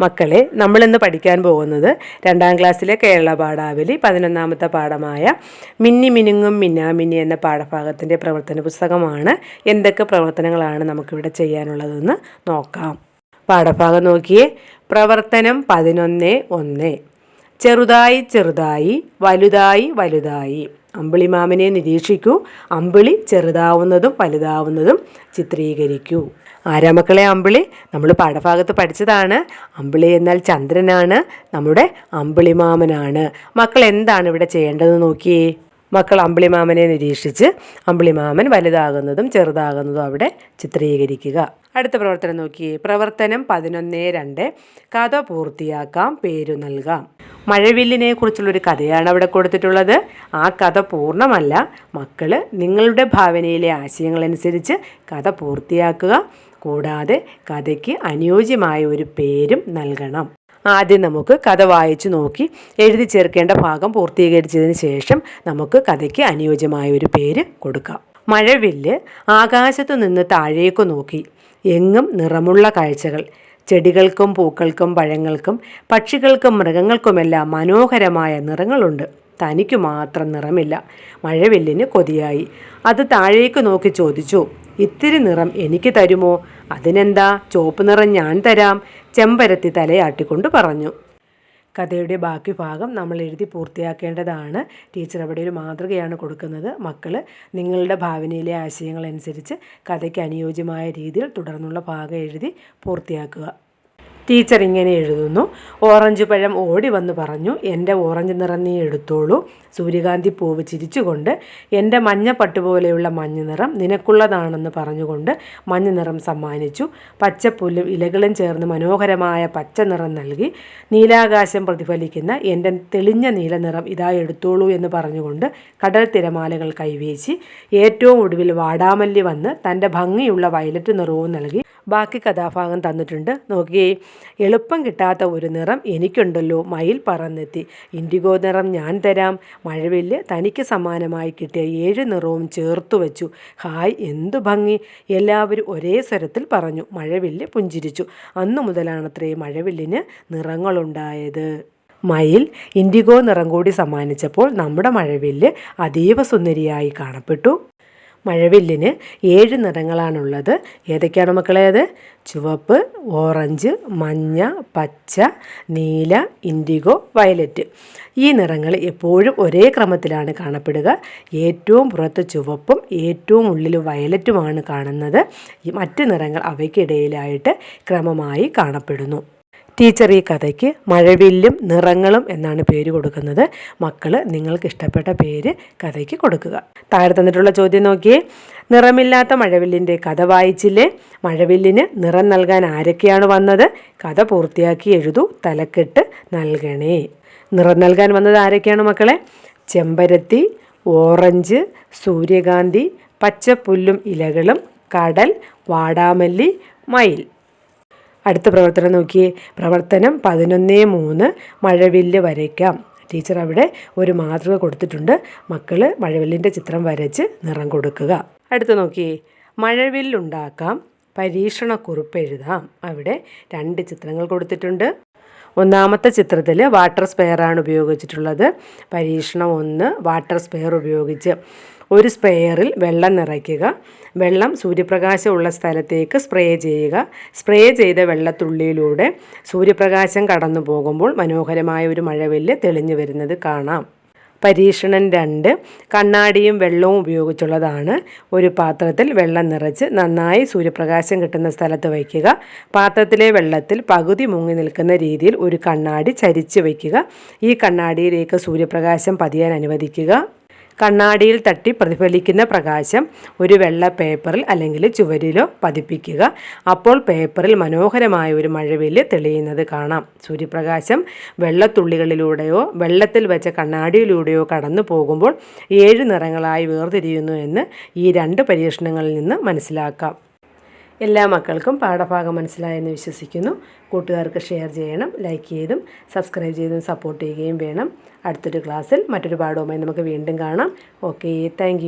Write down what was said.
മക്കളെ നമ്മൾ ഇന്ന് പഠിക്കാൻ പോകുന്നത് രണ്ടാം ക്ലാസ്സിലെ കേരള പാഠാവലി പതിനൊന്നാമത്തെ പാഠമായ മിന്നി മിനുങ്ങും മിന്നാമിന്നി എന്ന പാഠഭാഗത്തിന്റെ പ്രവർത്തന പുസ്തകമാണ്. എന്തൊക്കെ പ്രവർത്തനങ്ങളാണ് നമുക്കിവിടെ ചെയ്യാനുള്ളതെന്ന് നോക്കാം. പാഠഭാഗം നോക്കിയേ. പ്രവർത്തനം പതിനൊന്ന് ഒന്ന്. ചെറുതായി ചെറുതായി വലുതായി വലുതായി. അമ്പിളി അമ്പിളിമാമനെ നിരീക്ഷിക്കൂ. അമ്പിളി ചെറുതാവുന്നതും വലുതാവുന്നതും ചിത്രീകരിക്കൂ. ആരാ മക്കളെ അമ്പിളി നമ്മൾ പാഠഭാഗത്ത് പഠിച്ചതാണ്. അമ്പിളി എന്നാൽ ചന്ദ്രനാണ് നമ്മുടെ അമ്പിളിമാമനാണ് മക്കൾ എന്താണ് ഇവിടെ ചെയ്യേണ്ടതെന്ന് നോക്കിയേ. മക്കൾ അമ്പിളിമാമനെ നിരീക്ഷിച്ച് അമ്പിളിമാമൻ വലുതാകുന്നതും ചെറുതാകുന്നതും അവിടെ ചിത്രീകരിക്കുക. അടുത്ത പ്രവർത്തനം നോക്കിയേ. പ്രവർത്തനം പതിനൊന്ന് രണ്ട്. കഥ പൂർത്തിയാക്കാം പേരു നൽകാം. മഴവില്ലിനെ കുറിച്ചുള്ളൊരു കഥയാണ് അവിടെ കൊടുത്തിട്ടുള്ളത്. ആ കഥ പൂർണമല്ല. മക്കൾ നിങ്ങളുടെ ഭാവനയിലെ ആശയങ്ങളനുസരിച്ച് കഥ പൂർത്തിയാക്കുക. കൂടാതെ കഥയ്ക്ക് അനുയോജ്യമായ ഒരു പേരും നൽകണം. ആദ്യം നമുക്ക് കഥ വായിച്ചു നോക്കി എഴുതി ചേർക്കേണ്ട ഭാഗം പൂർത്തീകരിച്ചതിന് ശേഷം നമുക്ക് കഥയ്ക്ക് അനുയോജ്യമായ ഒരു പേര് കൊടുക്കാം. മഴവില്ല് ആകാശത്തു നിന്ന് താഴേക്ക് നോക്കി. എങ്ങും നിറമുള്ള കാഴ്ചകൾ. ചെടികൾക്കും പൂക്കൾക്കും പഴങ്ങൾക്കും പക്ഷികൾക്കും മൃഗങ്ങൾക്കുമെല്ലാം മനോഹരമായ നിറങ്ങളുണ്ട്. തനിക്കു മാത്രം നിറമില്ല. മഴവില്ലിന് കൊതിയായി. അത് താഴേക്ക് നോക്കി ചോദിച്ചു. ഇത്തിരി നിറം എനിക്ക് തരുമോ? അതിനെന്താ? ചുവപ്പ് നിറം ഞാൻ തരാം ചെമ്പരത്തി തലയാട്ടിക്കൊണ്ട് പറഞ്ഞു. കഥയുടെ ബാക്കി ഭാഗം നമ്മൾ എഴുതി പൂർത്തിയാക്കേണ്ടതാണ്. ടീച്ചർ അവിടെ ഒരു മാതൃകയാണ് കൊടുക്കുന്നത്. മക്കൾ നിങ്ങളുടെ ഭാവനയിലെ ആശയങ്ങൾ അനുസരിച്ച് കഥയ്ക്ക് അനുയോജ്യമായ രീതിയിൽ തുടർന്നുള്ള ഭാഗം എഴുതി പൂർത്തിയാക്കുക. ടീച്ചർ ഇങ്ങനെ എഴുതുന്നു. ഓറഞ്ച് പഴം ഓടി വന്ന് പറഞ്ഞു. എന്റെ ഓറഞ്ച് നിറം നീ എടുത്തോളൂ. സൂര്യകാന്തി പൂവ് ചിരിച്ചുകൊണ്ട് എന്റെ മഞ്ഞ പട്ടുപോലെയുള്ള മഞ്ഞ നിറം നിനക്കുള്ളതാണെന്ന് പറഞ്ഞുകൊണ്ട് മഞ്ഞ നിറം സമ്മാനിച്ചു. പച്ചപ്പുല്ലും ഇലകളും ചേർന്ന് മനോഹരമായ പച്ച നിറം നൽകി. നീലാകാശം പ്രതിഫലിക്കുന്ന എന്റെ തെളിഞ്ഞ നീല നിറം ഇതാ എടുത്തോളൂ എന്ന് പറഞ്ഞുകൊണ്ട് കടൽ തിരമാലകൾ കൈവീശി. ഏറ്റവും ഒടുവിൽ വാടാമല്ലി വന്ന് തന്റെ ഭംഗിയുള്ള വയലറ്റ് നിറവും നൽകി. ബാക്കി കഥാഭാഗം തന്നിട്ടുണ്ട്. നോക്കിയേ എളുപ്പം കിട്ടാത്ത ഒരു നിറം എനിക്കുണ്ടല്ലോ. മയിൽ പറന്നെത്തി. ഇൻഡിഗോ നിറം ഞാൻ തരാം. മഴവില്ല് തനിക്ക് സമാനമായി കിട്ടിയ ഏഴ് നിറവും ചേർത്തു വെച്ചു. ഹായ് എന്തു ഭംഗി. എല്ലാവരും ഒരേ സ്വരത്തിൽ പറഞ്ഞു. മഴവില്ല് പുഞ്ചിരിച്ചു. അന്നു മുതലാണത്രേ മഴവില്ലിന് നിറങ്ങളുണ്ടായത്. മയിൽ ഇൻഡിഗോ നിറം കൂടി സമ്മാനിച്ചപ്പോൾ നമ്മുടെ മഴവില്ല് അതീവ സുന്ദരിയായി കാണപ്പെട്ടു. മഴവില്ലിന് ഏഴ് നിറങ്ങളാണുള്ളത്. ഏതൊക്കെയാണ് മക്കളെ അത് ചുവപ്പ് ഓറഞ്ച് മഞ്ഞ പച്ച നീല ഇൻഡിഗോ വയലറ്റ്. ഈ നിറങ്ങൾ എപ്പോഴും ഒരേ ക്രമത്തിലാണ് കാണപ്പെടുക. ഏറ്റവും പുറത്ത് ചുവപ്പും ഏറ്റവും ഉള്ളിൽ വയലറ്റുമാണ് കാണുന്നത്. മറ്റ് നിറങ്ങൾ അവയ്ക്കിടയിലായിട്ട് ക്രമമായി കാണപ്പെടുന്നു. ടീച്ചർ ഈ കഥയ്ക്ക് മഴവില്ലും നിറങ്ങളും എന്നാണ് പേര് കൊടുക്കുന്നത്. മക്കൾ നിങ്ങൾക്ക് ഇഷ്ടപ്പെട്ട പേര് കഥയ്ക്ക് കൊടുക്കുക. താഴെ തന്നിട്ടുള്ള ചോദ്യം നോക്കിയേ. നിറമില്ലാത്ത മഴവില്ലിന്റെ കഥ വായിച്ചില്ലേ? മഴവില്ലിന് നിറം നൽകാൻ ആരൊക്കെയാണ് വന്നത്? കഥ പൂർത്തിയാക്കി എഴുതൂ തലക്കെട്ട് നൽകണേ. നിറം നൽകാൻ വന്നത് ആരൊക്കെയാണ് മക്കളെ? ചെമ്പരത്തി ഓറഞ്ച് സൂര്യകാന്തി പച്ചപ്പുല്ലും ഇലകളും കടൽ വാടാമല്ലി മയിൽ. അടുത്ത പ്രവർത്തനം നോക്കിയേ. പ്രവർത്തനം പതിനൊന്ന് മൂന്ന് മഴവില്ല് വരയ്ക്കാം. ടീച്ചർ അവിടെ ഒരു മാതൃക കൊടുത്തിട്ടുണ്ട്. മക്കൾ മഴവില്ലിന്റെ ചിത്രം വരച്ച് നിറം കൊടുക്കുക. അടുത്ത് നോക്കിയേ. മഴവില്ലുണ്ടാക്കാം പരീക്ഷണക്കുറിപ്പ് എഴുതാം. അവിടെ രണ്ട് ചിത്രങ്ങൾ കൊടുത്തിട്ടുണ്ട്. ഒന്നാമത്തെ ചിത്രത്തിൽ വാട്ടർ സ്പെയറാണ് ഉപയോഗിച്ചിട്ടുള്ളത്. പരീക്ഷണം ഒന്ന് വാട്ടർ സ്പെയർ ഉപയോഗിച്ച്. ഒരു സ്പ്രേയറിൽ വെള്ളം നിറയ്ക്കുക. വെള്ളം സൂര്യപ്രകാശമുള്ള സ്ഥലത്തേക്ക് സ്പ്രേ ചെയ്യുക. സ്പ്രേ ചെയ്ത വെള്ളത്തുള്ളിയിലൂടെ സൂര്യപ്രകാശം കടന്നു പോകുമ്പോൾ മനോഹരമായ ഒരു മഴവില്ല് തെളിഞ്ഞു വരുന്നത് കാണാം. പരീക്ഷണം രണ്ട് കണ്ണാടിയും വെള്ളവും ഉപയോഗിച്ചുള്ളതാണ്. ഒരു പാത്രത്തിൽ വെള്ളം നിറച്ച് നന്നായി സൂര്യപ്രകാശം കിട്ടുന്ന സ്ഥലത്ത് വയ്ക്കുക. പാത്രത്തിലെ വെള്ളത്തിൽ പകുതി മുങ്ങി നിൽക്കുന്ന രീതിയിൽ ഒരു കണ്ണാടി ചരിച്ച് വയ്ക്കുക. ഈ കണ്ണാടിയിലേക്ക് സൂര്യപ്രകാശം പതിയാൻ അനുവദിക്കുക. കണ്ണാടിയിൽ തട്ടി പ്രതിഫലിക്കുന്ന പ്രകാശം ഒരു വെള്ള പേപ്പറിൽ അല്ലെങ്കിൽ ചുവരിലോ പതിപ്പിക്കുക. അപ്പോൾ പേപ്പറിൽ മനോഹരമായ ഒരു മഴവില്ല് തെളിയുന്നത് കാണാം. സൂര്യപ്രകാശം വെള്ളത്തുള്ളികളിലൂടെയോ വെള്ളത്തിൽ വെച്ച കണ്ണാടിയിലൂടെയോ കടന്നു പോകുമ്പോൾ ഏഴ് നിറങ്ങളായി വേർതിരിയുന്നു എന്ന് ഈ രണ്ട് പരീക്ഷണങ്ങളിൽ നിന്ന് മനസ്സിലാക്കാം. എല്ലാ മക്കൾക്കും പാഠഭാഗം മനസ്സിലായെന്ന് വിശ്വസിക്കുന്നു. കൂട്ടുകാർക്ക് ഷെയർ ചെയ്യണം ലൈക്ക് ചെയ്തും സബ്സ്ക്രൈബ് ചെയ്തും സപ്പോർട്ട് ചെയ്യുകയും വേണം. അടുത്തൊരു ക്ലാസ്സിൽ മറ്റൊരു പാഠവുമായി നമുക്ക് വീണ്ടും കാണാം. Okay thank